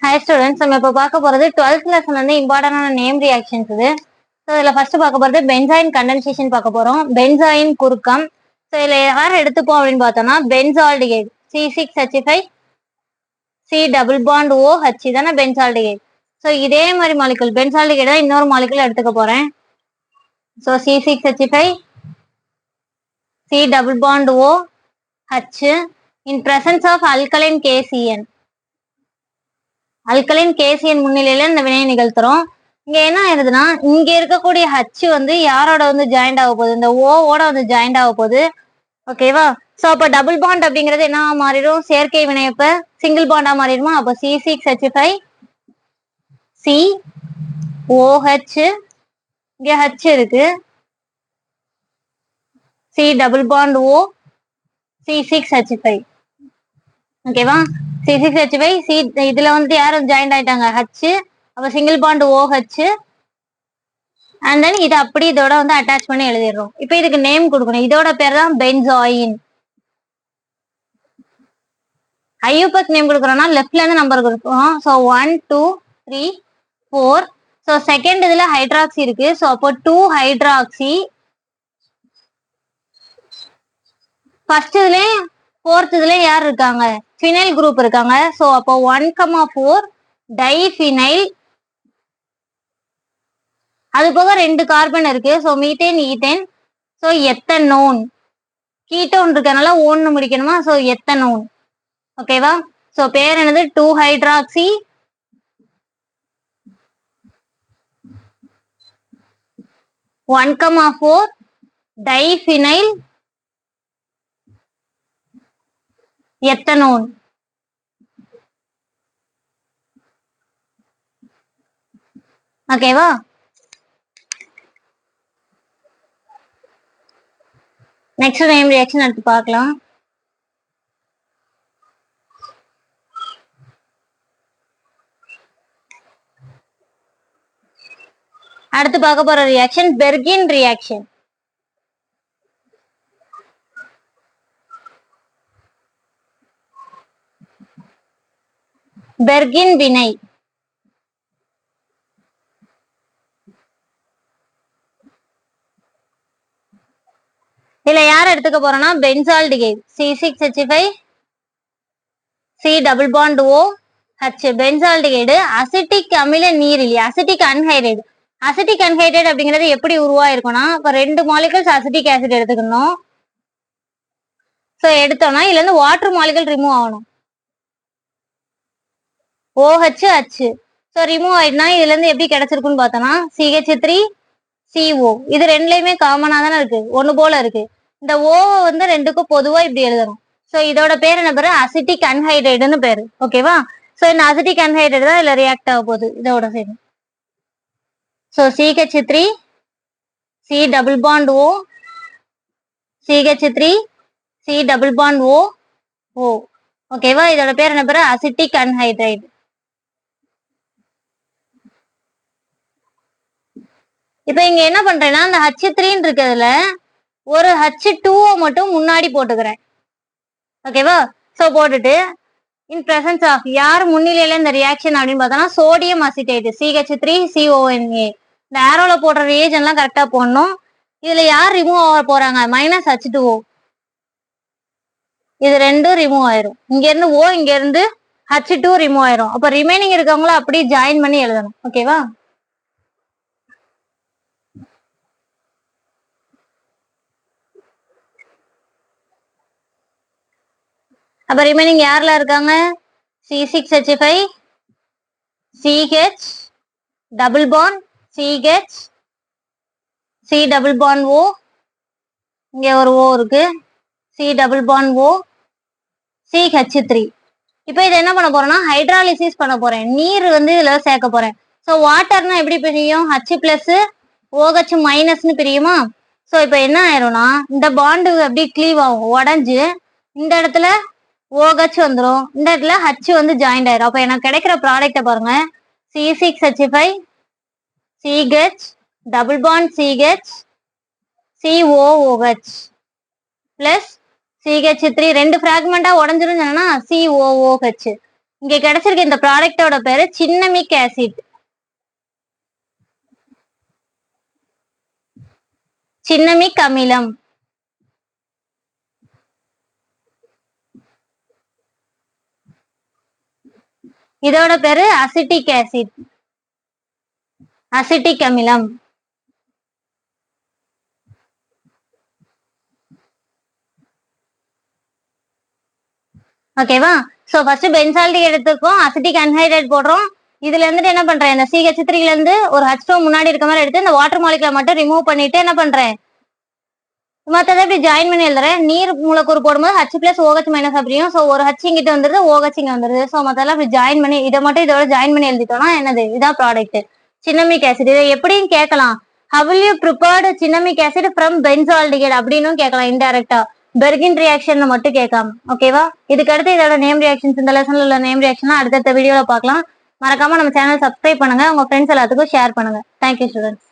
Hi students நம்ம இப்போ பார்க்க போகிறது டுவெல்த் லெசன் வந்து இம்பார்ட்டண்டான நேம் ரியாக்ஷன்ஸ் இது. ஸோ இதில் ஃபர்ஸ்ட் பார்க்க போகிறது பென்சாயின் கண்டென்சேஷன் பார்க்க போகிறோம் பென்சாயின் குறுக்கம். ஸோ இதில் யார் எடுத்துப்போம் அப்படின்னு பார்த்தோம்னா benzaldehyde C six H five C double bond O H தானே பென்சால்டிகேட் ஸோ இதே மாதிரி மாலிகுல் பென்சால்டிகேட் தான் இன்னொரு மாலிகுல் எடுத்துக்க போகிறேன் so C six H five C double bond O H in presence of alkaline KCN alkaline KCN முன்னிலையில இந்த வினையை நிகழ்த்துறோம். இங்க என்ன ஆயிருதுன்னா இங்க இருக்கக்கூடிய ஹச் வந்து யாரோட வந்து ஜாயிண்ட் ஆக போகுது? இந்த ஓவோட வந்து ஜாயிண்ட் ஆக போகுது. ஓகேவா சோ அப்ப டபுள் பாண்ட் அப்படிங்கிறது என்ன மாறிடும்? செயற்கை வினையப்ப சிங்கிள் பாண்டா மாறிடுமா? அப்ப C six H five C OH இங்க ஹச் இருக்கு. C double bond O C six H five ஓகேவா C six H five C இதுல வந்து யாரும் ஜாயின் ஆயிட்டாங்க. ஹச் அப்ப single bond O H and then இதை அப்படி இதோட வந்து அட்டாச் பண்ணி எழுதிடுறோம். இப்போ இதுக்கு நேம் கொடுக்கணும். இதோட பேர் தான் பென்சாயின் ஐயூபக் நேம் கொடுக்குறோம்னா லெஃப்ட்ல இருந்து நம்பர் கொடுக்குறோம் so one two three four so second இதுல ஹைட்ராக்சி இருக்கு. ஸோ அப்போ டூ ஹைட்ராக்சி ஃபர்ஸ்ட் இதுலயும் ஃபோர்த் இதுல யார் இருக்காங்க? ஃபினைல் குரூப் இருக்காங்க. ஸோ அப்போ ஒன் கமா ஃபோர் டைஃபினைல் அது போக ரெண்டு கார்பன் இருக்கு. So methane ethane so ethanone ketone இருக்கனால ஓன்னு முடிக்கணுமா? ஸோ எத்தனோன் ஓகேவா ஸோ பேர் என்னது? Two hydroxy one comma four diphenyl ethanone ஓகேவா? நெக்ஸ்ட் நேம் ரியாக்ஷன் எடுத்து பார்க்கலாம்? அடுத்து பார்க்க போற ரியாக்ஷன் பெர்கின் ரியாக்ஷன் பெர்கின் வினை. இதுல யார் எடுத்துக்க போறோம்னா benzaldehyde C six H five C double bond O H benzaldehyde acetic அமில நீரிலி அசிட்டிக் அன்ஹைட்ரேட். அசிட்டிக் அன்ஹைட்ரேட் அப்படிங்கிறது எப்படி உருவாயிருக்கும்னா இப்ப ரெண்டு மாலிகல்ஸ் அசிட்டிக் ஆசிட் எடுத்துக்கணும். ஸோ எடுத்தோம்னா இதுல இருந்து வாட்டர் மாலிகல் ரிமூவ் ஆகணும். ஓஹெச் ஹச் ஸோ ரிமூவ் ஆயிடுனா இதுல இருந்து எப்படி கிடைச்சிருக்குன்னு பார்த்தோம்னா சிஹெச் த்ரீ சிஓ இது ரெண்டுலயுமே காமனா தானே இருக்கு. ஒன்று போல இருக்கு. இந்த ஓ வந்து ரெண்டுக்கும் பொதுவா இப்படி எழுதணும். ஸோ இதோட பேர் என்ன பேரு? அசிட்டிக் அன்ஹைட்ரேட்னு பேரு. ஓகேவா ஸோ இந்த அசிட்டிக் அன்ஹைட்ரேட் தான் இதுல ரியாக்ட் ஆக போகுது. இதோட சேர்ந்து so CH three C double bond O CH three C double bond O O ஓகேவா இதோட பேர் என்ன பேரு? அசிட்டிக் அன்ஹைட்ரைட் இப்ப இங்க என்ன பண்றேன்னா அந்த ஹச் த்ரீன்னு இருக்கிறதுல ஒரு ஹச் டூவை மட்டும் முன்னாடி போட்டுக்கிறேன். ஓகேவா ஸோ போட்டுட்டு இன் பிரசன்ஸ் ஆஃப் யார் முன்னிலையில இந்த ரியாக்ஷன் அப்படின்னு பார்த்தோம்னா sodium acetate CH three CONA இந்த ஆரோல போடுற ரியேஜன்லாம் கரெக்டாக கரெக்டா போடணும். இதுல யார் ரிமூவ் ஆக போறாங்க? மைனஸ் ஹச் டூ ஓ இது ரெண்டும் ரிமூவ் ஆயிரும். இங்க இருந்து ஓ இங்க இருந்து ஹச் டூ ரிமூவ் ஆயிரும். அப்ப ரிமைனிங் இருக்கவங்கள அப்படியே ஜாயின் பண்ணி எழுதணும். ஓகேவா அப்ப ரிமைனிங் யார்ல இருக்காங்க? C six H five CH double bond CH C double bond O இங்க ஒரு ஓ இருக்கு. C double bond O C H three இப்போ இதை என்ன பண்ண போறேன்னா ஹைட்ராலிசிஸ் பண்ண போறேன். நீர் வந்து இதுல சேர்க்க போறேன். ஸோ வாட்டர்னா எப்படி பிரியும்? ஹச் பிளஸ் ஓஹெச் மைனஸ்னு பிரியுமா? ஸோ இப்போ என்ன ஆயிரும்னா இந்த பாண்டு அப்படி க்ளீவ் ஆகும். உடஞ்சு இந்த இடத்துல ஓஹெச் வந்துடும் இந்த இடத்துல ஹச் வந்து ஜாயிண்ட் ஆயிரும். அப்போ எனக்கு கிடைக்கிற ப்ராடக்ட்டை பாருங்க. C six H five CH double bond CH COOH plus CH three ரெண்டு ஃப்ராக்மெண்டா உடஞ்சிரும் சொன்னா சிஓஓஹெச் இங்க கிடைச்சிருக்க இந்த ப்ராடக்டோட பேரு சின்னமிக் ஆசிட் சின்னமிக் அமிலம் இதோட பேரு அசிட்டிக் ஆசிட். அசிட்டிக் அமிலம். ஓகேவா சோ ஃபர்ஸ்ட் பென்சால்டிக் எடுத்துக்கோம் அசிட்டிக் அன்ஹைட்ரேட் போடுறோம். இதுல இருந்துட்டு என்ன பண்றேன்? இந்த சிஹெச் த்ரீல இருந்து ஒரு ஹச் டூ முன்னாடி இருக்க மாதிரி எடுத்து இந்த வாட்டர் மாலிகுலை மட்டும் ரிமூவ் பண்ணிட்டு என்ன பண்றேன்? மற்றதை இப்படி ஜாயின் பண்ணி எழுதுறேன் நீர் மூலக்கூறு போடும்போது ஹச் பிளஸ் ஓகச் மைனஸ் அப்படியும் ஸோ ஒரு ஹச் இங்கிட்ட வந்துருது ஓகச் இங்க வந்துருது ஸோ மத்தெல்லாம் இப்படி ஜாயின் பண்ணி இதை மட்டும் இதோட ஜாயின் பண்ணி எழுதிட்டோம்னா என்னது? இதான் ப்ராடக்ட் சின்னமிக் ஆசிட் இதை எப்படியும் கேட்கலாம். How you prepared cinnamic acid from benzaldehyde அப்படின்னும் கேட்கலாம் இன்டெரக்டா பெர்கின் ரியாக்ஷன் மட்டும் கேட்காம ஓகேவா இதுக்கு அடுத்து இதோட நேம் ரியாக்ஷன்ஸ் இந்த லெசன்ல உள்ள நேம் ரியாக்ஷன் அடுத்தடுத்த வீடியோல பார்க்கலாம். மறக்காம நம்ம சேனல் சப்ஸ்கிரைப் பண்ணுங்க. உங்க ஃப்ரெண்ட்ஸ் எல்லாத்துக்கும் ஷேர் பண்ணுங்க. Thank you students